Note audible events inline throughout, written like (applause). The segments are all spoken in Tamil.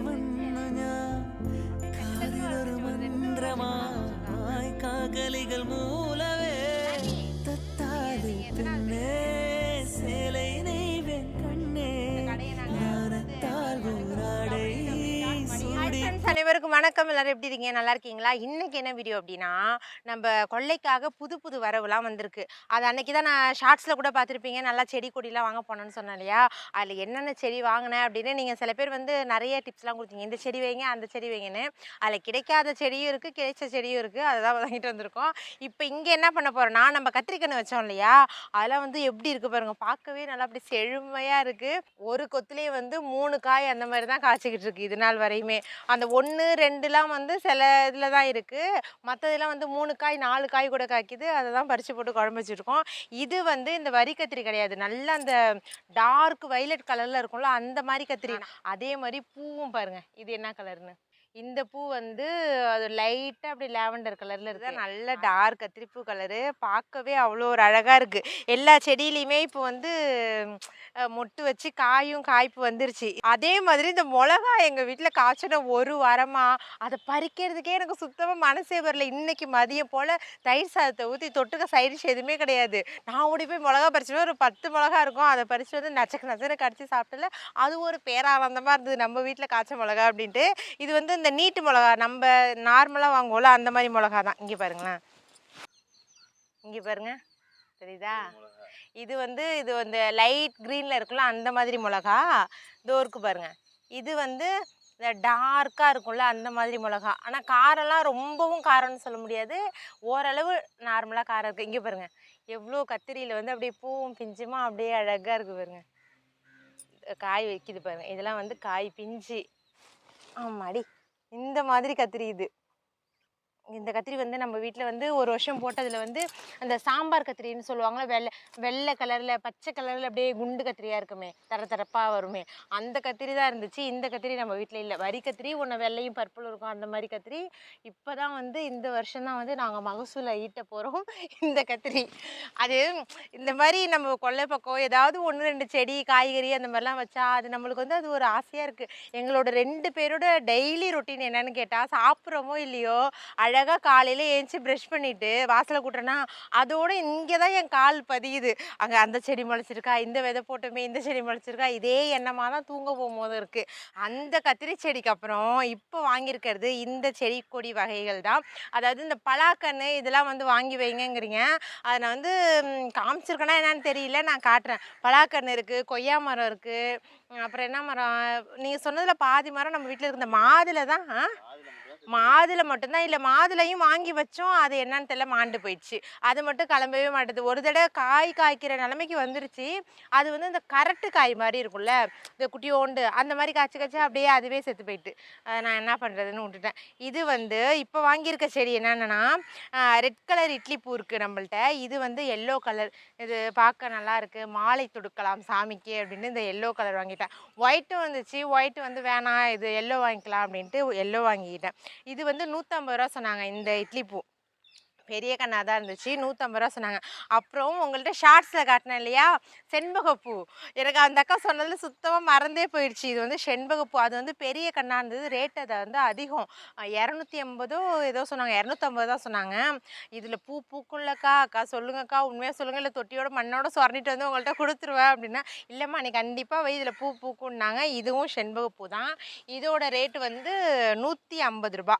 വന്നു ഞാൻ. മന്ത്രമായി മൂലവേ வணக்கம். எல்லாரும் எப்படி இருக்கீங்க? நல்லா இருக்கீங்களா? இன்னைக்கு என்ன வீடியோ அப்படின்னா நம்ம கொள்ளைக்காக புது புது வரவுலாம் வந்திருக்கு. அது அன்னைக்கு தான் நான் ஷார்ட்ஸில் கூட பார்த்துருப்பீங்க. நல்லா செடி கொடிலாம் வாங்க போனேன்னு சொன்னேன் இல்லையா? அதில் என்னென்ன செடி வாங்கினேன் அப்படின்னு நீங்கள் சில பேர் வந்து நிறைய டிப்ஸ்லாம் கொடுத்தீங்க. இந்த செடி வைங்க அந்த செடி வைங்கன்னு. அதில் கிடைக்காத செடியும் இருக்குது கிடைச்ச செடியும் இருக்குது அதை தான் வாங்கிட்டு வந்திருக்கோம். இப்போ இங்கே என்ன பண்ண போகிறோம்னா நம்ம கத்திரிக்கன்று வச்சோம் இல்லையா? அதெல்லாம் வந்து எப்படி இருக்குது பாருங்கள் பார்க்கவே நல்லா அப்படி செழுமையாக இருக்குது ஒரு கொத்துலேயே வந்து மூணு காய் அந்த மாதிரி தான் காய்ச்சிக்கிட்டு இருக்கு இது நாள் வரையுமே. அந்த ஒன்று ரெண்டுலாம் வந்து சில இதில் தான் இருக்குது மற்றதெல்லாம் வந்து மூணு காய் நாலு காய் கூட காய்க்குது. அதை தான் பறித்து போட்டு குழம்பு வச்சுருக்கோம் இது வந்து இந்த வரி கத்திரி கிடையாது. நல்லா அந்த டார்க் வைலட் கலரில் இருக்கும்ல அந்த மாதிரி கத்திரி. அதே மாதிரி பூவும் பாருங்க. இது என்ன கலர்னு? இந்த பூ வந்து அது லைட்டாக அப்படி லாவெண்டர் கலரில் இருக்குது நல்ல டார்க் கத்திரிப்பூ கலரு. பார்க்கவே அவ்வளோ ஒரு அழகாக இருக்குது எல்லா செடியிலையுமே இப்போ வந்து மொட்டு வச்சு காயும் காய்ப்பு வந்துருச்சு. அதே மாதிரி இந்த மிளகா எங்கள் வீட்டில் காய்ச்சின ஒரு வாரமாக அதை பறிக்கிறதுக்கே எனக்கு சுத்தமாக மனசே வரல. இன்னைக்கு மதியம் போல் தயிர் சாதத்தை ஊற்றி தொட்டுக்க சைடிஷ் எதுவுமே கிடையாது. நான் ஓடி போய் மிளகா பறிச்சுட்டு ஒரு பத்து மிளகா இருக்கும். அதை பறிச்சு வந்து நச்சக்கு நச்சக்கு கடிச்சு சாப்பிட்டல அது ஒரு பேரானந்தமாக இருந்தது. நம்ம வீட்டில் காய்ச்ச மிளகா அப்படின்ட்டு இது வந்து இந்த நீட்டு மிளகா நம்ம நார்மலாக வாங்குவோம்ல அந்த மாதிரி மிளகா தான் இங்கே பாருங்களேன். இங்கே பாருங்க. தெரியுதா? இது வந்து இது வந்து லைட் க்ரீனில் இருக்குல்ல அந்த மாதிரி மிளகா. இதோ இருக்கு பாருங்க. இது வந்து இந்த டார்க்காக இருக்கும்ல அந்த மாதிரி மிளகா. ஆனால் காரம்லாம் ரொம்பவும் காரம்னு சொல்ல முடியாது. ஓரளவு நார்மலாக காரம் இருக்குது இங்கே பாருங்க. எவ்வளோ கத்திரியில் வந்து அப்படியே பூவும் பிஞ்சுமா அப்படியே அழகாக இருக்குது பாருங்க. காய் வைக்குது பாருங்க. இதெல்லாம் வந்து காய் பிஞ்சு. ஆமாடி. இந்த மாதிரி கத்திரி இது இந்த கத்திரி வந்து நம்ம வீட்டில் வந்து ஒரு வருஷம் போட்டதில் வந்து அந்த சாம்பார் கத்திரின்னு சொல்லுவாங்களே வெள்ளை வெள்ளை கலரில் பச்சை கலரில் அப்படியே குண்டு கத்திரியாக இருக்குமே தர தரப்பாக வருமே. அந்த கத்திரி தான் இருந்துச்சு. இந்த கத்திரி நம்ம வீட்டில் இல்லை. வரி கத்திரி ஒன்று வெள்ளையும் பர்பிளும் இருக்கும். அந்த மாதிரி கத்திரி. இப்போ தான் வந்து இந்த வருஷம் தான் வந்து நாங்கள் மகசூலை ஈட்ட போகிறோம் இந்த கத்திரி. அது இந்த மாதிரி நம்ம கொல்லை பக்கம் ஏதாவது ஒன்று ரெண்டு செடி காய்கறி அந்த மாதிரிலாம் வச்சா அது நம்மளுக்கு வந்து அது ஒரு ஆசையாக இருக்குது எங்களோட ரெண்டு பேரோட டெய்லி ரொட்டீன் என்னன்னு கேட்டால் சாப்பிட்றோமோ இல்லையோ அழகாக காலையில் ஏஞ்சி ப்ரஷ் பண்ணிவிட்டு வாசலை கூட்டுறேன்னா அதோட இங்கே தான் என் கால் பதியுது. அங்கே அந்த செடி முளைச்சிருக்கா இந்த விதை போட்டோமே இந்த செடி முளைச்சிருக்கா இதே எண்ணமாக தான் தூங்க போகும்போது இருக்குது அந்த கத்திரி செடிக்கு அப்புறம் இப்போ வாங்கியிருக்கிறது இந்த செடி கொடி வகைகள் தான். அதாவது இந்த பலாக்கன்று இதெல்லாம் வந்து வாங்கி வைங்கங்கிறீங்க. அதை நான் வந்து காமிச்சிருக்கேன்னா என்னன்னு தெரியல நான் காட்டுறேன். பலாக்கன்று இருக்குது கொய்யா மரம் இருக்குது அப்புறம் என்ன மரம்? நீங்கள் சொன்னதில் பாதி மரம் நம்ம வீட்டில் இருந்த மாதுளை தான். மாதுளை மட்டும்தான். இல்லை மாதுளையும் வாங்கி வச்சோம். அது என்னன்னு தெரியல மாண்டு போயிடுச்சு. அது மட்டும் கிளம்பவே மாட்டேது. ஒரு தடவை காய் காய்க்கிற நிலைமைக்கு வந்துருச்சு. அது வந்து இந்த கரட்டு காய் மாதிரி இருக்கும்ல இந்த குட்டியோண்டு அந்த மாதிரி காய்ச்சி காய்ச்சி அப்படியே அதுவே செத்து போயிட்டு. நான் என்ன பண்ணுறதுன்னு விட்டுட்டேன். இது வந்து இப்போ வாங்கியிருக்க செடி என்னென்னா ரெட் கலர் இட்லி பூ இருக்குது நம்மள்ட்ட. இது வந்து எல்லோ கலர் இது பார்க்க நல்லாயிருக்கு மாலை தொடுக்கலாம் சாமிக்கு அப்படின்னு இந்த எல்லோ கலர் வாங்கிட்டேன். ஒயிட்டும் வந்துச்சு. ஒயிட் வந்து வேணாம் இது எல்லோ வாங்கிக்கலாம் அப்படின்ட்டு எல்லோ வாங்கிக்கிட்டேன். இது வந்து நூற்றம்பது ரூபா சொன்னாங்க இந்த இட்லி பூ. பெரிய கண்ணாக தான் இருந்துச்சு. நூற்றம்பது ரூபா சொன்னாங்க. அப்புறம் உங்கள்கிட்ட ஷார்ட்ஸில் காட்டினேன் இல்லையா? செண்பகப்பூ எனக்கு அந்த அக்கா சொன்னதில் சுத்தமாக மறந்தே போயிடுச்சு. இது வந்து செண்பகப்பூ அது வந்து பெரிய கண்ணாக இருந்தது. ரேட் அதை வந்து அதிகம். இரநூத்தி எண்பதோ ஏதோ சொன்னாங்க. இரநூத்தம்பது தான் சொன்னாங்க. இதில் பூ பூக்குள்ளக்கா அக்கா சொல்லுங்கக்கா உண்மையாக சொல்லுங்கள் இல்லை தொட்டியோட மண்ணோட சொரணிட்டு வந்து உங்கள்கிட்ட கொடுத்துருவேன் அப்படின்னா இல்லைம்மா நீ கண்டிப்பாக வை இதில் பூ பூக்குன்னாங்க இதுவும் செண்பகப்பூ தான். இதோட ரேட்டு வந்து நூற்றி ஐம்பது ரூபா.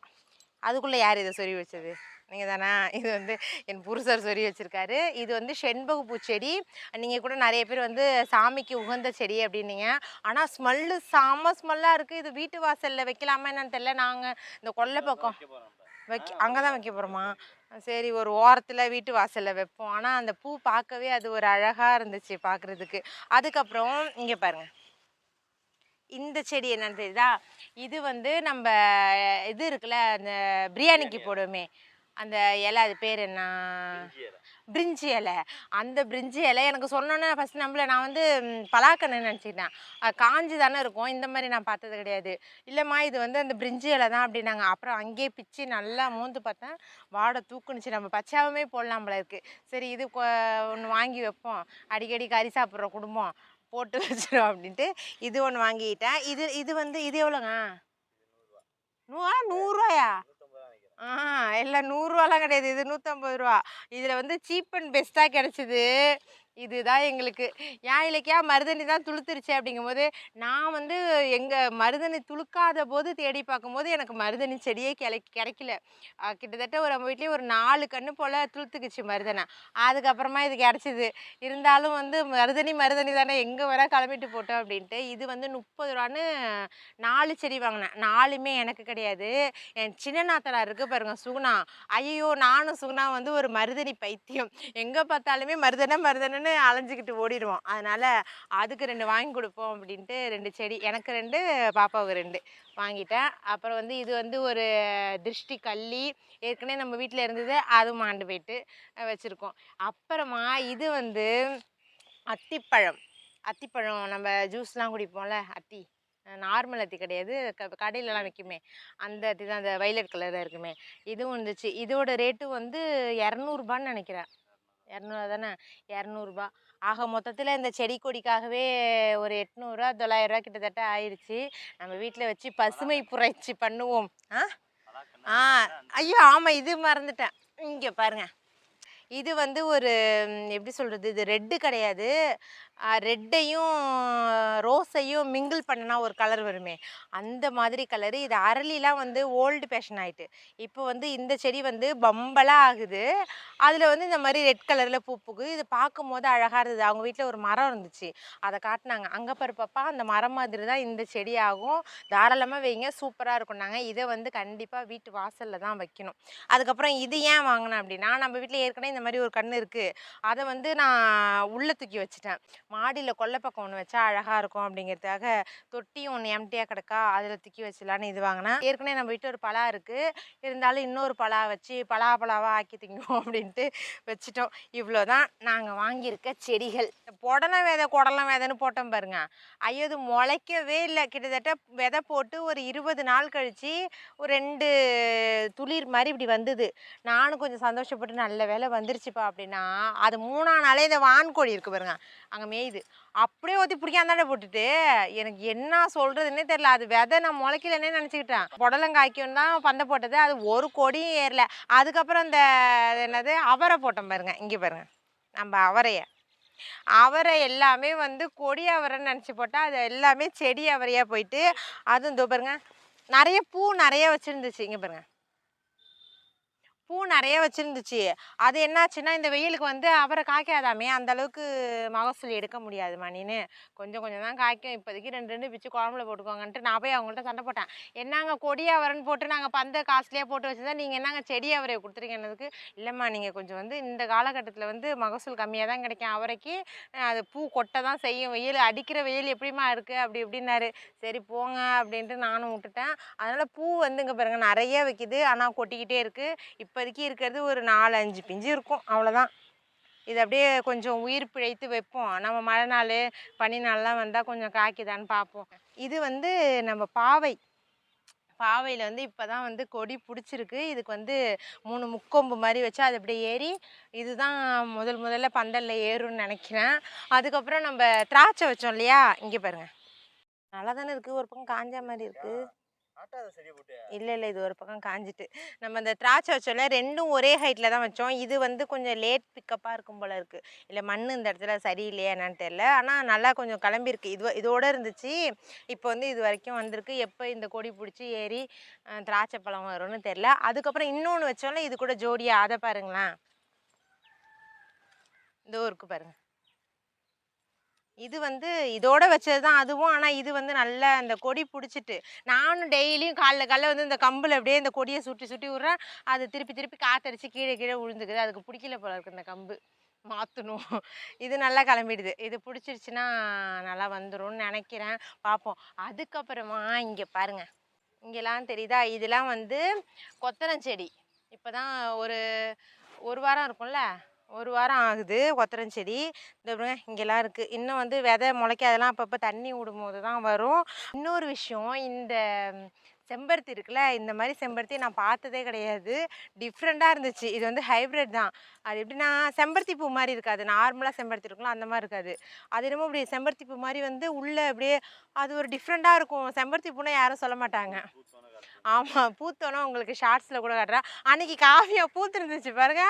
அதுக்குள்ளே யார் இதை சொல்லி வச்சது? நீங்கள் தானா? இது வந்து என் புருஷர் சொறி வச்சுருக்காரு. இது வந்து செண்பக பூச்செடி. நீங்கள் கூட நிறைய பேர் வந்து சாமிக்கு உகந்த செடி அப்படின்னீங்க. ஆனால் ஸ்மெல்லு செம்ம ஸ்மெல்லாக இருக்குது இது வீட்டு வாசலில் வைக்கலாமா என்னன்னு தெரியல. நாங்கள் இந்த கொல்லை பக்கம் வைக்க அங்கே தான் வைக்க போகிறோமா சரி ஒரு ஓரத்தில் வீட்டு வாசலில் வைப்போம். ஆனால் அந்த பூ பார்க்கவே அது ஒரு அழகாக இருந்துச்சு பார்க்குறதுக்கு. அதுக்கப்புறம் இங்கே பாருங்க. இந்த செடி என்னன்னு தெரியுதா? இது வந்து நம்ம இது இருக்குல்ல அந்த பிரியாணிக்கு போடுவோமே. அந்த இலை அது பேர் என்ன? பிரிஞ்சி இலை. அந்த பிரிஞ்சி இலை எனக்கு சொன்னோன்னே ஃபஸ்ட் நம்பல. நான் வந்து பலாக்கன்னு நினச்சிக்கிட்டேன். அது காஞ்சி தானே இருக்கும். இந்த மாதிரி நான் பார்த்தது கிடையாது. இல்லைம்மா இது வந்து அந்த பிரிஞ்சி இலை தான் அப்படின்னாங்க. அப்புறம் அங்கேயே பிச்சு நல்லா மோந்து பார்த்தேன். வாடை தூக்குனுச்சு. நம்ம பச்சாவுமே போடலாம் போல இருக்குது சரி இது ஒன்று வாங்கி வைப்போம். அடிக்கடி கறி சாப்பிட்ற குடும்பம். போட்டு வச்சிரும் அப்படின்ட்டு இது ஒன்று வாங்கிட்டேன். இது இது வந்து இது எவ்வளோங்க? நூறா? நூறுரூவாயா ஆ எல்லாம் நூறுரூவாலாம் கிடையாது. இது நூற்றம்பது ரூபா. இதில் வந்து சீப் அண்ட் பெஸ்ட்டாக கிடச்சிது. இதுதான் எங்களுக்கு. ஏன் இலக்கியா மருதணி தான் துளுத்துருச்சு அப்படிங்கும்போது நான் வந்து எங்கள் மருதணி துளுக்காத போது தேடி பார்க்கும்போது எனக்கு மருதணி செடியே கிளை கிடைக்கல. கிட்டத்தட்ட ஒரு நம்ம வீட்லேயே ஒரு நாலு கன்று போல் துளுத்துக்குச்சு மருதனை அதுக்கப்புறமா இது கிடச்சிது. இருந்தாலும் வந்து மருதணி மருதணி தானே எங்கே வர கிளம்பிட்டு போட்டோம் அப்படின்ட்டு இது வந்து முப்பது ரூபான்னு நாலு செடி வாங்கினேன். நாலுமே எனக்கு கிடையாது. என் சின்ன நாத்தனார் இருக்குது பாருங்க சுகுணா. ஐயோ நானும் சுகுணா வந்து ஒரு மருதணி பைத்தியம். எங்கே பார்த்தாலுமே மருதனை மருதனன்னு அலைஞ்சிக்கிட்டு ஓடிடுவோம். அதனால் அதுக்கு ரெண்டு வாங்கி கொடுப்போம் அப்படின்ட்டு ரெண்டு செடி எனக்கு ரெண்டு பாப்பாவுக்கு ரெண்டு வாங்கிட்டேன். அப்புறம் வந்து இது வந்து ஒரு திருஷ்டி கள்ளி ஏற்கனவே நம்ம வீட்டில் இருந்தது அதுவும் மாண்டு போயிட்டு வச்சுருக்கோம். அப்புறமா இது வந்து அத்திப்பழம். அத்திப்பழம் நம்ம ஜூஸ்லாம் குடிப்போம்ல அத்தி. நார்மல் அத்தி கிடையாது. க கடையிலலாம் விற்குமே அந்த அத்தி தான் அந்த வைலட் கலரில் இருக்குமே. இதுவும் இருந்துச்சு இதோட ரேட்டு வந்து இரநூறுபான்னு நினைக்கிறேன். இரநூறுவா தானே? இரநூறுபா. ஆக மொத்தத்தில் இந்த செடி கொடிக்காகவே ஒரு எட்நூறுரூவா தொள்ளாயிரரூவா கிட்டத்தட்ட ஆயிடுச்சு நம்ம வீட்டில் வச்சு பசுமை புரட்சி பண்ணுவோம். ஆ? ஆ ஐயோ ஆமாம் இது மறந்துட்டேன். இங்கே பாருங்க. இது வந்து ஒரு எப்படி சொல்கிறது இது ரெட்டு கிடையாது. ரெட்டையும் ரோஸையும் மிங்கிள் பண்ணனா ஒரு கலர் வருமே. அந்த மாதிரி கலரு. இது அரளிலாம் வந்து ஓல்டு ஃபேஷன் ஆயிட்டு. இப்போ வந்து இந்த செடி வந்து பம்பலாக ஆகுது. அதில் வந்து இந்த மாதிரி ரெட் கலரில் பூ பூக்குது இது பார்க்கும் போது அழகாக இருந்தது. அவங்க வீட்டில் ஒரு மரம் இருந்துச்சு. அதை காட்டினாங்க. அங்கே பருப்பப்பா அந்த மரம் மாதிரி தான் இந்த செடி ஆகும். தாராளமாக வைங்க. சூப்பராக இருக்கும்னாங்க. இதை வந்து கண்டிப்பாக வீட்டு வாசலில் தான் வைக்கணும். அதுக்கப்புறம் இது ஏன் வாங்கினேன் அப்படின்னா நம்ம வீட்டில் ஏற்கனவே இந்த மாதிரி ஒரு கன்று இருக்குது அதை வந்து நான் உள்ளே தூக்கி வச்சுட்டேன். மாடியில் கொல்லை பக்கம் ஒன்று வச்சா அழகாக இருக்கும் அப்படிங்கிறதுக்காக தொட்டியும் ஒன்று எம்டியாக கிடக்கா அதில் தூக்கி வச்சிடலான்னு இது வாங்கினேன். ஏற்கனவே நம்ம வீட்டில் ஒரு பலா இருக்குது இருந்தாலும் இன்னொரு பலா வச்சு பலா பலாவாக ஆக்கி திங்குவோம் அப்படின்ட்டு வச்சுட்டோம். இவ்வளோ தான் நாங்கள் வாங்கியிருக்க செடிகள். புடலை விதை குடலாம் விதைன்னு போட்டோம் பாருங்க. ஐயோ இது முளைக்கவே இல்லை. கிட்டத்தட்ட விதை போட்டு ஒரு இருபது நாள் கழித்து ஒரு ரெண்டு துளிர் மாதிரி இப்படி வந்தது. நானும் கொஞ்சம் சந்தோஷப்பட்டு நல்ல வேலை வந்துருச்சுப்பா அப்படின்னா அது மூணாம் நாளே இந்த வான்கோழி இருக்குது பாருங்க அங்கே மேயுது. அப்படியே ஊற்றி பிடிக்காந்தாண்ட போட்டுட்டு எனக்கு என்ன சொல்கிறதுன்னே தெரில அது விதை நான் முளைக்கலன்னே நினச்சிக்கிட்டேன். புடலங்காய்க்கும் தான் பந்தை போட்டது. அது ஒரு கொடியும் ஏறல. அதுக்கப்புறம் இந்த என்னது அவரை போட்டோம் பாருங்க இங்கே பாருங்க. நம்ம அவரையை. அவரை எல்லாமே வந்து கொடி அவரைன்னு நினச்சி போட்டால் அது எல்லாமே செடி அவரையாக போயிட்டு அதுவும் இதோ பாருங்க நிறைய பூ நிறைய வச்சுருந்துச்சு இங்கே பாருங்க. பூ நிறைய வச்சுருந்துச்சு. அது என்னாச்சுன்னா இந்த வெயிலுக்கு வந்து அவரை காய்க்காதாமே அந்த அளவுக்கு மகசூல் எடுக்க முடியாது மணின்னு. கொஞ்சம் கொஞ்சம் தான் காய்க்கும். இப்போதைக்கு ரெண்டு ரெண்டு பிச்சு குழம்புல போட்டுக்கோங்கன்ட்டு நான் போய் அவங்கள்ட்ட சண்டை போட்டேன். என்னங்க கொடி அவரைன்னு போட்டு நாங்கள் பந்த காஸ்ட்லியாக போட்டு வச்சுதான் நீங்கள் என்னங்க செடி அவரை கொடுத்துருக்கீங்கன்னதுக்கு இல்லைம்மா நீங்கள் கொஞ்சம் வந்து இந்த காலகட்டத்தில் வந்து மகசூல் கம்மியாக தான் கிடைக்கும். அவரைக்கு அது பூ கொட்டை தான் செய்யும். வெயில் அடிக்கிற வெயில் எப்படிம்மா இருக்குது அப்படி இப்படின்னாரு. சரி போங்க அப்படின்ட்டு நானும் விட்டுட்டேன். அதனால் பூ வந்து இங்கே பாருங்க நிறைய வைக்குது. ஆனால் கொட்டிக்கிட்டே இருக்குது இப்போ இப்போதைக்கு இருக்கிறது ஒரு நாலு அஞ்சு பிஞ்சு இருக்கும். அவ்வளோதான் இது அப்படியே கொஞ்சம் உயிர் பிழைத்து வைப்போம். நம்ம மழை நாள் பனி நாள்லாம் வந்தால் கொஞ்சம் காய்க்குதான்னு பார்ப்போம். இது வந்து நம்ம பாவை. பாவையில் வந்து இப்போ தான் வந்து கொடி பிடிச்சிருக்கு. இதுக்கு வந்து மூணு முக்கொம்பு மாதிரி வச்சு அது அப்படியே ஏறி இதுதான் முதல் முதல்ல பந்தலில் ஏறும்னு நினைக்கிறேன். அதுக்கப்புறம் நம்ம திராட்சை வச்சோம் இல்லையா? இங்கே பாருங்கள் நல்லா தானே இருக்குது ஒரு பக்கம் காஞ்ச மாதிரி இருக்குது இல்லை இல்லை இது ஒரு பக்கம் காஞ்சிட்டு. நம்ம இந்த திராட்சை வச்சோம்ல ரெண்டும் ஒரே ஹைட்டில் தான் வச்சோம். இது வந்து கொஞ்சம் லேட் பிக்கப்பாக இருக்கும் போல இருக்குது இல்லை மண் இந்த இடத்துல சரியில்லையா என்னன்னு தெரில ஆனால் நல்லா கொஞ்சம் கிளம்பியிருக்கு இது இதோடு இருந்துச்சு. இப்போ வந்து இது வரைக்கும் வந்திருக்கு. எப்போ இந்த கொடி பிடிச்சி ஏறி திராட்சை பழம் வரும்னு தெரில அதுக்கப்புறம் இன்னொன்று வச்சோம்ல இது கூட ஜோடியாக அதை பாருங்களேன். இதோ ஊருக்கு பாருங்கள் இது வந்து இதோட வச்சது தான் அதுவும். ஆனால் இது வந்து நல்ல அந்த கொடி பிடிச்சிட்டு நானும் டெய்லியும் காலைல காலைல வந்து இந்த கம்பில் அப்படியே இந்த கொடியை சுற்றி சுற்றி விட்றேன். அது திருப்பி திருப்பி காத்தடிச்சு கீழே கீழே விழுந்துக்குது. அதுக்கு பிடிக்கல போல இருக்கு இந்த கம்பு. மாற்றணும் இது நல்லா கிளம்பிடுது. இது பிடிச்சிருச்சுன்னா நல்லா வந்துடும் நினைக்கிறேன். பார்ப்போம் அதுக்கப்புறமா இங்கே பாருங்கள் இங்கெல்லாம் தெரியுதா? இதெல்லாம் வந்து கொத்தரஞ்செடி இப்போ தான் ஒரு ஒரு வாரம் இருக்கும்ல? ஒரு வாரம் ஆகுது கொத்தரஞ்செடி இந்த பாருங்க இங்கெல்லாம் இருக்குது இன்னும் வந்து விதை முளைக்க அதெல்லாம் அப்பப்போ தண்ணி விடும்போது தான் வரும். இன்னொரு விஷயம் இந்த செம்பருத்தி இருக்குல்ல இந்த மாதிரி செம்பருத்தி நான் பார்த்ததே கிடையாது. டிஃப்ரெண்ட்டாக இருந்துச்சு. இது வந்து ஹைப்ரிட் தான். அது எப்படின்னா செம்பருத்தி பூ மாதிரி இருக்காது. நார்மலாக செம்பருத்தி இருக்கும்ல அந்த மாதிரி இருக்காது. அது என்னமோ இப்படி செம்பருத்தி பூ மாதிரி வந்து உள்ளே அப்படியே அது ஒரு டிஃப்ரெண்ட்டாக இருக்கும். செம்பருத்தி பூனா யாரும் சொல்ல மாட்டாங்க. ஆமாம் பூத்தோன்னா உங்களுக்கு ஷார்ட்ஸில் கூட காட்டுறேன் அன்னைக்கு காஃபியாக பூத்துருந்துச்சு பாருங்க.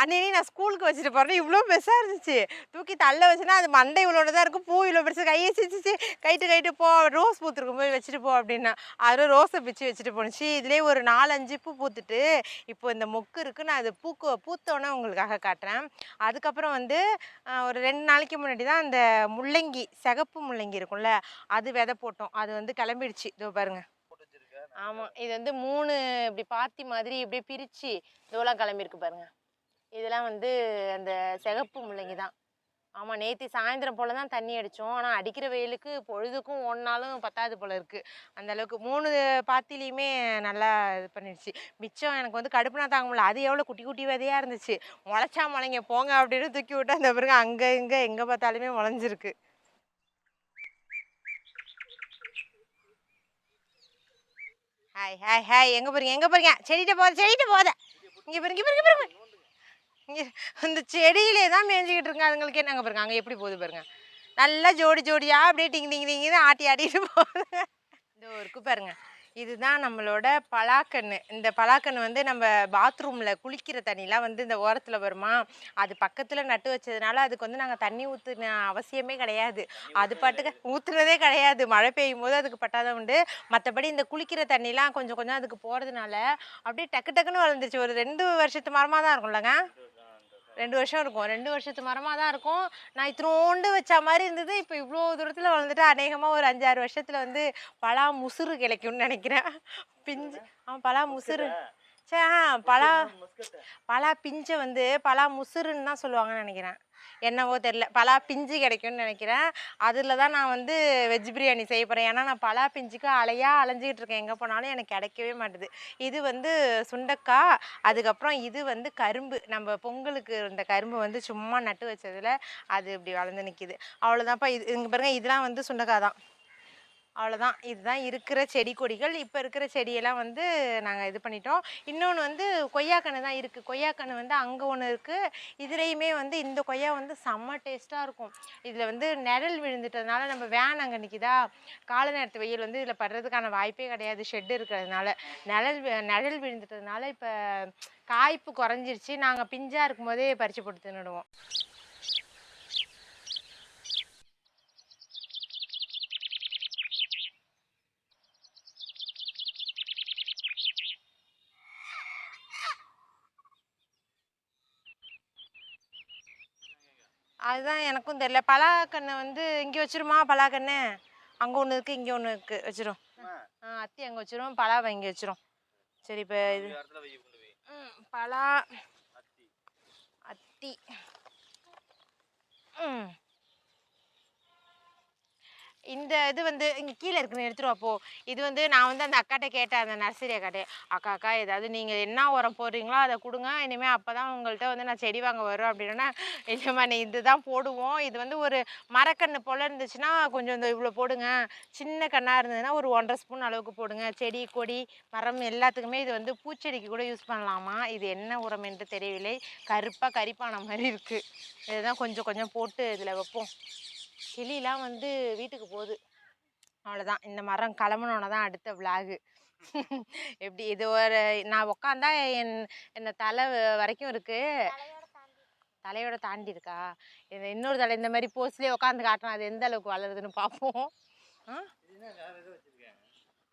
அன்னைக்கு நான் ஸ்கூலுக்கு வச்சுட்டு போகிறேன் இவ்வளோ பெருசாக இருந்துச்சு. தூக்கி தள்ள வச்சுன்னா அது மண்டை இவ்வளோ தான் இருக்கும். பூ இவ்வளோ பெருசு கையை சிச்சிச்சு கைட்டு கைட்டு போ ரோஸ் பூத்துருக்கும். போய் வச்சுட்டு போ அப்படின்னா. அது ரோஸை பிச்சு வச்சுட்டு போணுச்சு. இதுலேயே ஒரு நாலஞ்சு பூ பூத்துட்டு இப்போ இந்த மொக்கு இருக்குது நான் அது பூக்கு பூத்தோன்னே உங்களுக்காக காட்டுறேன். அதுக்கப்புறம் வந்து ஒரு ரெண்டு நாளைக்கு முன்னாடி தான் அந்த முள்ளங்கி சிகப்பு முள்ளங்கி இருக்கும்ல அது விதை போட்டோம். அது வந்து கிளம்பிடுச்சு. இதோ பாருங்கள் ஆமாம் இது வந்து மூணு இப்படி பாத்தி மாதிரி இப்படியே பிரித்து இதெல்லாம் கிளம்பியிருக்கு பாருங்க. இதெல்லாம் வந்து அந்த சிகப்பு முள்ளங்கி தான். ஆமாம் நேற்று சாயந்தரம் போல் தான் தண்ணி அடித்தோம் ஆனால் அடிக்கிற வெயிலுக்கு பொழுதுக்கும் ஒன்றாலும் பத்தாது போல் இருக்குது அந்த அளவுக்கு மூணு பாத்திலையுமே நல்லா இது பண்ணிடுச்சு. மிச்சம் எனக்கு வந்து கடுப்புனா தாங்க முடியல. அது எவ்வளோ குட்டி குட்டி விதையாக இருந்துச்சு. முளைச்சா முளைங்க போங்க அப்படின்னு தூக்கி விட்டு அந்த பிறகு அங்கே இங்கே எங்கே பார்த்தாலுமே முளைஞ்சிருக்கு. ஹாய் ஹாய் ஹாய் எங்கே போறீங்க? எங்கே போறீங்க? செடிகிட்ட போத செடிகிட்ட போத. இங்கே பாருங்க இங்கே பாருங்க பாருங்க. இங்கே அந்த செடியிலே தான் மேய்ஞ்சிக்கிட்டு இருக்காங்க. அதுங்களுக்கு என்னங்க பாருங்க? அங்கே எப்படி போகுது பாருங்க? நல்லா ஜோடி ஜோடியாக அப்படியே டிங் டிங் டிங்னு ஆட்டி ஆட்டிட்டு போகுது இந்த ஊருக்கு பாருங்க. இதுதான் நம்மளோட பலாக்கன்று இந்த பலாக்கன்று வந்து நம்ம பாத்ரூமில் குளிக்கிற தண்ணிலாம் வந்து இந்த ஓரத்தில் வருமா? அது பக்கத்தில் நட்டு வச்சதுனால அதுக்கு வந்து நாங்கள் தண்ணி ஊற்றுன அவசியமே கிடையாது. அது பாட்டுக்கு ஊற்றுனதே கிடையாது. மழை பெய்யும் போது அதுக்கு பட்டாத உண்டு. மற்றபடி இந்த குளிக்கிற தண்ணிலாம் கொஞ்சம் கொஞ்சம் அதுக்கு போகிறதுனால அப்படியே டக்கு டக்குன்னு வளர்ந்துருச்சு. ஒரு ரெண்டு வருஷத்து மரமாக தான் இருக்கும்லங்க ரெண்டு வருஷம் இருக்கும். ரெண்டு வருஷத்து மரமாக தான் இருக்கும். நான் இத்தினோண்டு வச்ச மாதிரி இருந்தது. இப்போ இவ்வளோ தூரத்தில் வளர்ந்துட்டு அநேகமாக ஒரு அஞ்சாறு வருஷத்தில் வந்து பலா முசுறு கிடைக்கும்னு நினைக்கிறேன். பிஞ்சு ஆ பலா முசுறு. சே ஆ, பலா பலா பிஞ்சை வந்து பலா முசுறுன்னு தான் சொல்லுவாங்கன்னு நினைக்கிறேன். என்னவோ தெரில. பலா பிஞ்சு கிடைக்கும்னு நினைக்கிறேன். அதில் தான் நான் வந்து வெஜ் பிரியாணி செய்ய போகிறேன் ஏன்னா நான் பலா பிஞ்சுக்கு அலையாக அலைஞ்சிக்கிட்டு இருக்கேன். எங்கே போனாலும் எனக்கு கிடைக்கவே மாட்டுது. இது வந்து சுண்டக்காய் அதுக்கப்புறம் இது வந்து கரும்பு. நம்ம பொங்கலுக்கு இந்த கரும்பு வந்து சும்மா நட்டு வச்சதில் அது இப்படி வளர்ந்து நிற்கிது அவ்வளோதான்ப்பா இது இங்கே பாருங்கள் இதெல்லாம் வந்து சுண்டக்காய் தான். அவ்வளோதான். இதுதான் இருக்கிற செடி கொடிகள். இப்போ இருக்கிற செடியெல்லாம் வந்து நாங்கள் இது பண்ணிட்டோம். இன்னொன்று வந்து கொய்யாக்கன்று தான் இருக்குது கொய்யாக்கன்று வந்து அங்கே ஒன்று இருக்குது இதுலேயுமே வந்து இந்த கொய்யா வந்து செம்ம டேஸ்ட்டாக இருக்கும். இதில் வந்து நிழல் விழுந்துட்டதுனால நம்ம வேன் அங்கே நிற்கிதா காலை நேரத்து வெயில் வந்து இதில் படுறதுக்கான வாய்ப்பே கிடையாது. ஷெட் இருக்கிறதுனால. நிழல் நிழல் விழுந்துட்டதுனால இப்போ காய்ப்பு குறைஞ்சிருச்சு. நாங்கள் பிஞ்சாக இருக்கும்போதே பறித்து போட்டு தின்னுடுவோம். அதுதான் எனக்கும் தெரியல. பலாக்கன்று வந்து இங்கே வச்சிருமா? பலாக்கன்று அங்கே ஒன்று இருக்குது இங்கே ஒன்று இருக்குது வச்சிரும். ஆ. அத்தி அங்கே வச்சிரும் பலாவை இங்கே வச்சிரும். சரி இப்போ இது ம் பலா அத்தி. ம். இந்த இது வந்து இங்கே கீழே இருக்குன்னு எடுத்துகிட்டு அப்போ இது வந்து நான் வந்து அந்த அக்காட்ட கேட்டேன் அந்த நர்சரி அக்காட்ட. அக்கா அக்கா ஏதாவது நீங்கள் என்ன உரம் போடுறீங்களோ அதை கொடுங்க. இனிமேல் அப்போ தான் உங்கள்கிட்ட வந்து நான் செடி வாங்க வரும் அப்படின்னா இல்லைம்மா நீ இதுதான் போடுவோம். இது வந்து ஒரு மரக்கன்று போல் இருந்துச்சுன்னா கொஞ்சம் இந்த இவ்வளோ போடுங்க. சின்ன கண்ணாக இருந்ததுன்னா ஒரு ஒன்றரை ஸ்பூன் அளவுக்கு போடுங்க. செடி கொடி மரம் எல்லாத்துக்குமே இது வந்து பூச்செடிக்கு கூட யூஸ் பண்ணலாமா? இது என்ன உரம் என்று தெரியவில்லை. கருப்பாக கரிப்பான மாதிரி இருக்குது இதுதான் கொஞ்சம் கொஞ்சம் போட்டு இதில் வைப்போம். கிளிலாம் வந்து வீட்டுக்கு போகுது அவ்வளோதான் இந்த மரம் கிளம்புனோன்னு தான் அடுத்த விலாகு எப்படி இது ஒரு நான் உக்காந்தா என் என்ன தலை வரைக்கும் இருக்கு. தலையோட தாண்டி இருக்கா. இன்னொரு தலை இந்த மாதிரி போஸ்ட்லேயே உட்காந்து காட்டுறோம் அது எந்த அளவுக்கு வளருதுன்னு பார்ப்போம் ஆ?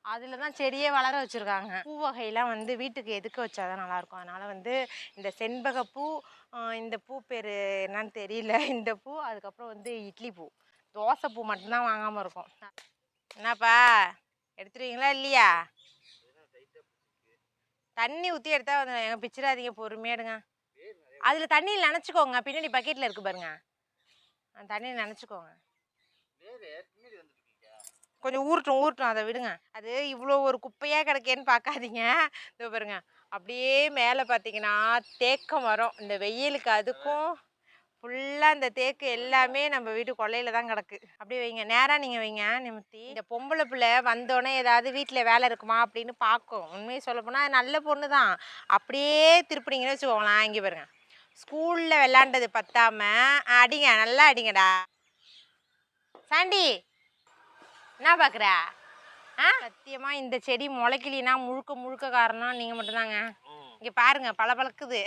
அதில் தான் செடியே வளர வச்சுருக்காங்க. பூ வகையெல்லாம் வந்து வீட்டுக்கு எதுக்கு வச்சாதான் நல்லாயிருக்கும். அதனால் வந்து இந்த செண்பகப்பூ இந்த பூ பேர் என்னன்னு தெரியல. இந்த பூ அதுக்கப்புறம் வந்து இட்லி பூ. தோசை பூ மட்டும்தான் வாங்காமல் இருக்கும். என்னப்பா எடுத்துருவீங்களா இல்லையா? தண்ணி ஊற்றி எடுத்தால் வந்து எங்கள் பிச்சிடாதீங்க பொறுமையாக எடுங்க. அதில் தண்ணியில் நினச்சிக்கோங்க. பின்னாடி பக்கெட்டில் இருக்கு பாருங்க. அந்த தண்ணியில் நினச்சிக்கோங்க. கொஞ்சம் ஊறட்டும் ஊறட்டும் அதை விடுங்க. அது இவ்வளோ ஒரு குப்பையாக கிடக்கேன்னு பார்க்காதீங்க. (laughs) இதோ பாருங்க. அப்படியே மேலே பார்த்தீங்கன்னா தேக்க மரம் இந்த வெயிலுக்கு அதுக்கும் ஃபுல்லாக இந்த தேக்கு எல்லாமே நம்ம வீட்டு கொள்ளையில் தான் கிடக்கு. அப்படியே வைங்க. நேராக நீங்கள் வைங்க நிமித்தி. இந்த பொம்பளை பிள்ளை வந்தோடனே ஏதாவது வீட்டில் வேலை இருக்குமா அப்படின்னு பார்க்கும். உண்மையை சொல்ல போனால் நல்ல பொண்ணு தான். அப்படியே திருப்பினீங்கன்னு வச்சுக்கோங்களேன். இங்கே பாருங்க. ஸ்கூலில் விளாண்டது பத்தாமல் அடிங்க. நல்லா அடிங்கடா. சாண்டி! என்ன பார்க்குற ஆ? சத்தியமா இந்த செடி முளைக்கலினா முழுக்க முழுக்க காரணம் நீங்கள் மட்டும்தாங்க. இங்கே பாருங்க பல பழக்குது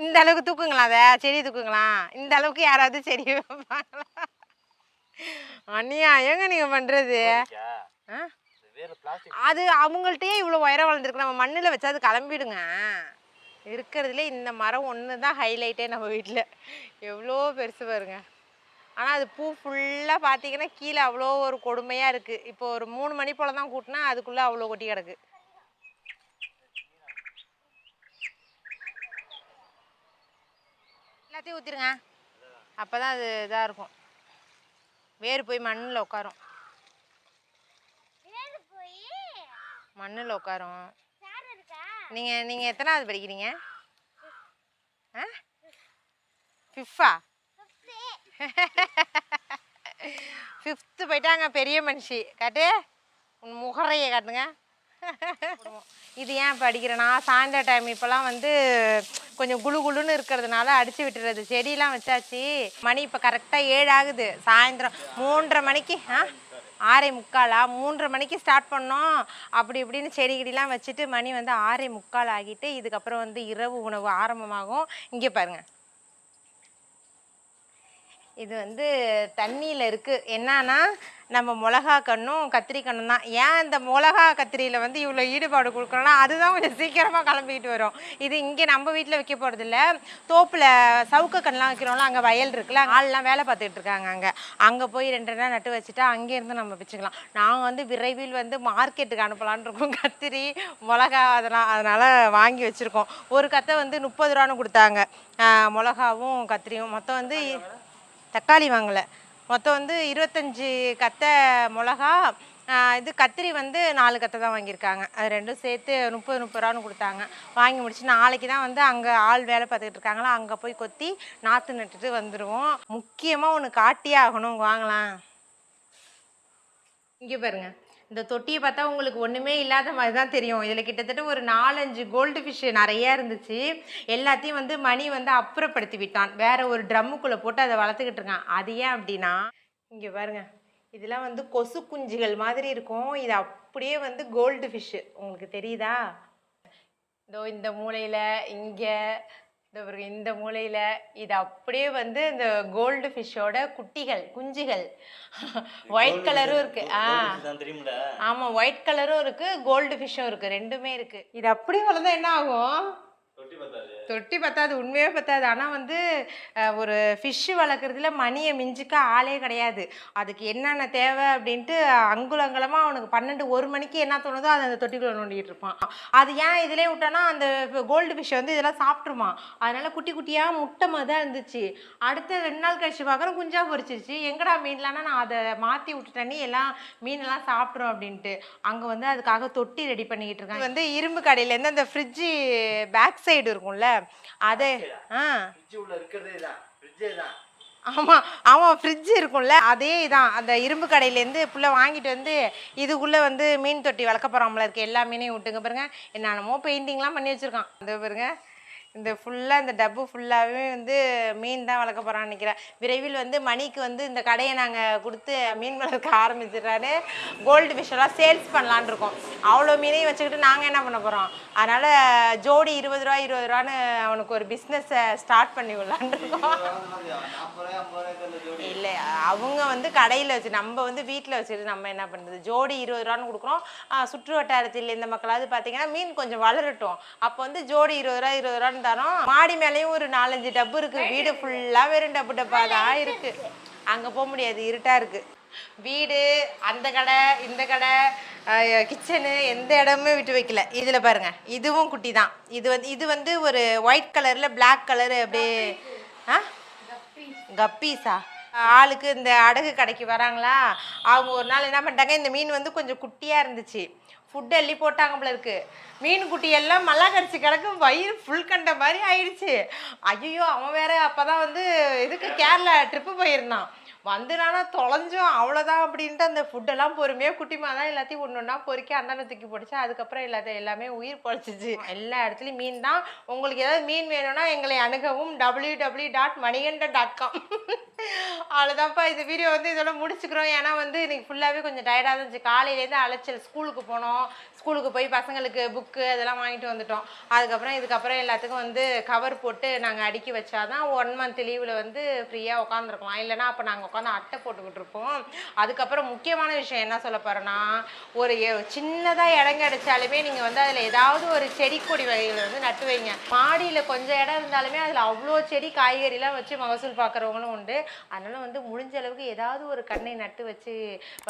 இந்த அளவுக்கு தூக்குங்களா அதை? செடி தூக்குங்களா? இந்த அளவுக்கு யாராவது செடி வைப்பாங்களா? அண்ணியா ஏங்க நீங்கள் பண்ணுறது ஆ? அது அவங்கள்ட்டயே இவ்வளோ உயரம் வளர்ந்துருக்கு. நம்ம மண்ணில் வச்சா அது கிளம்பிடுங்க. இருக்கிறதுல இந்த மரம் ஒன்று தான் ஹைலைட்டே நம்ம வீட்டில். எவ்வளோ பெருசு பாருங்க. ஆனால் அது பூ ஃபுல்லாக பார்த்தீங்கன்னா கீழே அவ்வளோ ஒரு கொடுமையாக இருக்குது இப்போ ஒரு மூணு மணி போல் தான் கூட்டினா அதுக்குள்ளே அவ்வளோ கொட்டி கிடக்கு. எல்லாத்தையும் ஊற்றிருங்க அப்போ தான் அது இதாக இருக்கும். வேர் போய் மண்ணில் உட்காரும் மண்ணில் உட்காரும் நீங்கள் நீங்கள் எத்தனாவது படிக்கிறீங்க? ஆ? ஃபிஃப்டா ஃபிஃப்த்து போயிட்டாங்க பெரிய மனுஷி. காட்டு. உன் முகரையை காட்டுங்க. இது ஏன் படிக்கிறேன்னா சாயந்தர டைம் இப்போலாம் வந்து கொஞ்சம் குளு குளுன்னு இருக்கிறதுனால அடித்து விட்டுறது. செடியெலாம் வச்சாச்சு. மணி இப்போ கரெக்டாக ஏழு ஆகுது. சாயந்தரம் மூன்றரை மணிக்கு ஆ? ஆறே முக்காலா? மூன்றரை மணிக்கு ஸ்டார்ட் பண்ணோம். அப்படி இப்படின்னு செடி கிடிலாம் வச்சுட்டு மணி வந்து ஆறே முக்கால் ஆகிட்டு இதுக்கப்புறம் வந்து இரவு உணவு ஆரம்பமாகும். இங்கே பாருங்கள் இது வந்து தண்ணியில் இருக்குது என்னன்னா நம்ம மிளகா கண்ணும் கத்திரி கண்ணும் தான். ஏன் இந்த மிளகா கத்திரியில் வந்து இவ்வளோ ஈடுபாடு கொடுக்குறோன்னா அதுதான் கொஞ்சம் சீக்கிரமாக கிளம்பிக்கிட்டு வரும். இது இங்கே நம்ம வீட்டில் வைக்க போகிறதில்ல தோப்பில் சவுக்க கண்ணெலாம் வைக்கிறோம்ல அங்கே வயல் இருக்குல்ல ஆள்லாம் வேலை பார்த்துட்டு இருக்காங்க அங்கே. அங்கே போய் ரெண்டு நாள் நட்டு வச்சுட்டா அங்கேருந்து நம்ம வச்சுக்கலாம் நாங்கள் வந்து விரைவில் வந்து மார்க்கெட்டுக்கு அனுப்பலான் இருக்கோம். கத்திரி மிளகா அதெல்லாம் அதனால் வாங்கி வச்சுருக்கோம். ஒரு கத்தை வந்து முப்பது ரூபான்னு கொடுத்தாங்க. ஆஹ் மிளகாவும் கத்திரியும். மொத்தம் வந்து தக்காளி வாங்கலை. மொத்தம் வந்து இருபத்தஞ்சி கத்தை மிளகா இது கத்திரி வந்து நாலு கத்தை தான் வாங்கியிருக்காங்க. அது ரெண்டும் சேர்த்து முப்பது முப்பது ரூபான்னு கொடுத்தாங்க. வாங்கி முடிச்சு நாளைக்கு தான் வந்து அங்கே ஆள் வேலை பார்த்துக்கிட்டு இருக்காங்களா அங்கே போய் கொத்தி நாற்று நட்டுட்டு வந்துடுவோம் முக்கியமாக ஒன்று காட்டியே ஆகணும் வாங்கலாம். இங்கே பாருங்க. இந்த தொட்டியை பார்த்தா உங்களுக்கு ஒன்றுமே இல்லாத மாதிரி தான் தெரியும். இதில் கிட்டத்தட்ட ஒரு நாலஞ்சு கோல்டு ஃபிஷ் நிறைய இருந்துச்சு. எல்லாத்தையும் வந்து மணி வந்து அப்புறப்படுத்தி விட்டான் வேற ஒரு ட்ரம்முக்குள்ளே போட்டு அதை வளர்த்துக்கிட்டு இருக்கான். அது ஏன் அப்படின்னா இங்கே பாருங்க. இதெல்லாம் வந்து கொசு குஞ்சுகள் மாதிரி இருக்கும். இது அப்படியே வந்து கோல்டு ஃபிஷ்ஷு உங்களுக்கு தெரியுதா? இதோ இந்த மூலையில் இங்கே இந்த இந்த மூலையில் இது அப்படியே வந்து இந்த கோல்டு ஃபிஷ்ஷோட குட்டிகள் குஞ்சுகள். ஒயிட் கலரும் இருக்கு. ஆ. ஆமாம் ஒயிட் கலரும் இருக்கு கோல்டு ஃபிஷ்ஷும் இருக்கு ரெண்டுமே இருக்கு. இது அப்படியே வளர்ந்தா என்ன ஆகும்? தொட்டி பத்தாது பத்தாது உண்மையே பத்தாது. ஆனால் வந்து ஒரு ஃபிஷ்ஷு வளர்க்குறதுல மணியை மிஞ்சிக்க ஆளே கிடையாது. அதுக்கு என்னென்ன தேவை அப்படின்ட்டு அங்குல அங்குலமாக அவனுக்கு பன்னெண்டு ஒரு மணிக்கு என்ன தோணுதோ அதை அந்த தொட்டிக்குள்ளே நோண்டிகிட்டு இருப்பான். அது ஏன் இதிலே விட்டானா அந்த கோல்டு ஃபிஷ் வந்து இதெல்லாம் சாப்பிட்ருமா அதனால் குட்டி குட்டியாக முட்டை மாதிரி தான் இருந்துச்சு. அடுத்த ரெண்டு நாள் கழிச்சு பார்க்குறோம் குஞ்சா பொறிச்சிருச்சு எங்கடா மீன்லான்னா நான் அதை மாற்றி விட்டுட்டேனே எல்லாம் மீனெல்லாம் சாப்பிட்றோம் அப்படின்ட்டு. அங்கே வந்து அதுக்காக தொட்டி ரெடி பண்ணிக்கிட்டு இருக்காங்க. வந்து இரும்பு கடையிலேருந்து அந்த ஃப்ரிட்ஜு பேக் சைடு இருக்கும்ல அது ஆ. ஆமாம் ஆமாம் ஃப்ரிட்ஜ் இருக்கும்ல அதே தான் அந்த இரும்பு கடையிலேருந்து புள்ள வாங்கிட்டு வந்து இதுக்குள்ளே வந்து மீன் தொட்டி வளர்க்க போகிறாமல இருக்கு. எல்லா மீனையும் விட்டுங்க பாருங்க. என்னென்னமோ பெயிண்டிங்லாம் பண்ணி வச்சுருக்கான். இந்த பாருங்க. இந்த ஃபுல்லாக இந்த டப்பு ஃபுல்லாகவே வந்து மீன் தான் வளர்க்க போகிறான்னு நினைக்கிறேன். விரைவில் வந்து மணிக்கு வந்து இந்த கடையை நாங்கள் கொடுத்து மீன் வளர்க்க ஆரம்பிச்சிடுறாரு. கோல்டு ஃபிஷ்ஷெல்லாம் சேல்ஸ் பண்ணலான்னு இருக்கோம். அவ்வளோ மீனையும் வச்சுக்கிட்டு நாங்கள் என்ன பண்ண போகிறோம் அதனால் ஜோடி இருபது ரூபா இருபது ரூபான்னு அவனுக்கு ஒரு பிஸ்னஸை ஸ்டார்ட் பண்ணி விடலான்னு இருக்கோம். இல்லை அவங்க வந்து கடையில் வச்சு நம்ம வந்து வீட்டில் வச்சுட்டு நம்ம என்ன பண்ணுறது ஜோடி இருபது ரூபான்னு கொடுக்குறோம். சுற்று வட்டாரத்தில் இந்த மக்களாவது பார்த்தீங்கன்னா மீன் கொஞ்சம் வளரட்டும். அப்போ வந்து ஜோடி இருபது ரூபா இருபது ரூபான்னு தரோம். மாடி மேலேயும் ஒரு நாலஞ்சு டப்பு இருக்குது வீடு ஃபுல்லாக வெறும் டப்பு டப்பாக தான் இருக்குது அங்கே போக முடியாது. இருட்டாக இருக்குது வீடு அந்த கடை இந்த கடை கிச்சனு எந்த இடமுமே விட்டு வைக்கல. இதில் பாருங்க. இதுவும் குட்டி தான். இது வந்து இது வந்து ஒரு ஒயிட் கலரில் பிளாக் கலரு அப்படியே ஆ? கப்பீஸா ஆளுக்கு இந்த அடகு கடைக்கு வராங்களா? அவங்க ஒரு நாள் என்ன பண்ணிட்டாங்க? இந்த மீன் வந்து கொஞ்சம் குட்டியாக இருந்துச்சு. ஃபுட் அள்ளி போட்டாங்க போல இருக்கு. மீன் குட்டி எல்லாம் மல்லா கடிச்சு கிடக்கு வயிறு ஃபுல் கண்ட மாதிரி ஆயிடுச்சு. ஐயோ அவன் வேற அப்பதான் வந்து இதுக்கு கேரளா ட்ரிப்பு போயிருந்தான். வந்துனானா தொலைஞ்சோம் அவ்வளோதான் அப்படின்ட்டு அந்த ஃபுட்டெல்லாம் பொறுமையாக குட்டிமா தான் எல்லாத்தையும் ஒன்று ஒன்றா பொறுக்கி அந்தாண்ட தூக்கி போட்டுச்சு. அதுக்கப்புறம் எல்லாத்தையும் எல்லாமே உயிர் பொழைச்சிச்சு. எல்லா இடத்துலையும் மீன் தான். உங்களுக்கு ஏதாவது மீன் வேணும்னா எங்களை அணுகவும் W W dot Manikanda dot com அவ்வளோதான்ப்பா இந்த வீடியோ வந்து இதோட முடிச்சுக்கிறோம். ஏன்னா வந்து இன்னைக்கு ஃபுல்லாகவே கொஞ்சம் டயர்டாக இருந்துச்சு. காலையிலேருந்து அலைச்சல். ஸ்கூலுக்கு போனோம். ஸ்கூலுக்கு போய் பசங்களுக்கு புக்கு அதெல்லாம் வாங்கிட்டு வந்துட்டோம். அதுக்கப்புறம் இதுக்கப்புறம் எல்லாத்துக்கும் வந்து கவர் போட்டு நாங்கள் அடுக்கி வச்சாதான் ஒன் மந்த் லீவில் வந்து ஃப்ரீயாக உட்காந்துருக்கலாம் இல்லைன்னா அப்போ நாங்கள் உட்காந்து அட்டை போட்டுக்கிட்டு இருப்போம். அதுக்கப்புறம் முக்கியமான விஷயம் என்ன சொல்ல போகிறேன்னா ஒரு சின்னதாக இடம் கிடைச்சாலுமே நீங்கள் வந்து அதில் ஏதாவது ஒரு செடி கொடி வகைகள் வந்து நட்டு வைங்க. மாடியில் கொஞ்சம் இடம் இருந்தாலுமே அதில் அவ்வளோ செடி காய்கறிலாம் வச்சு மகசூல் பார்க்குறவங்களும் உண்டு. அதனால வந்து முடிஞ்ச அளவுக்கு ஏதாவது ஒரு கண்ணை நட்டு வச்சு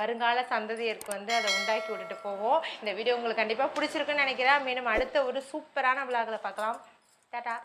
வருங்கால சந்ததியருக்கு வந்து அதை உண்டாக்கி விட்டுட்டு போவோம். இந்த வீடியோ உங்களுக்கு கண்டிப்பாக பிடிச்சிருக்குன்னு நினைக்கிறேன். மீண்டும் அடுத்த ஒரு சூப்பரான விழாக்களை பார்க்கலாம். டாட்டா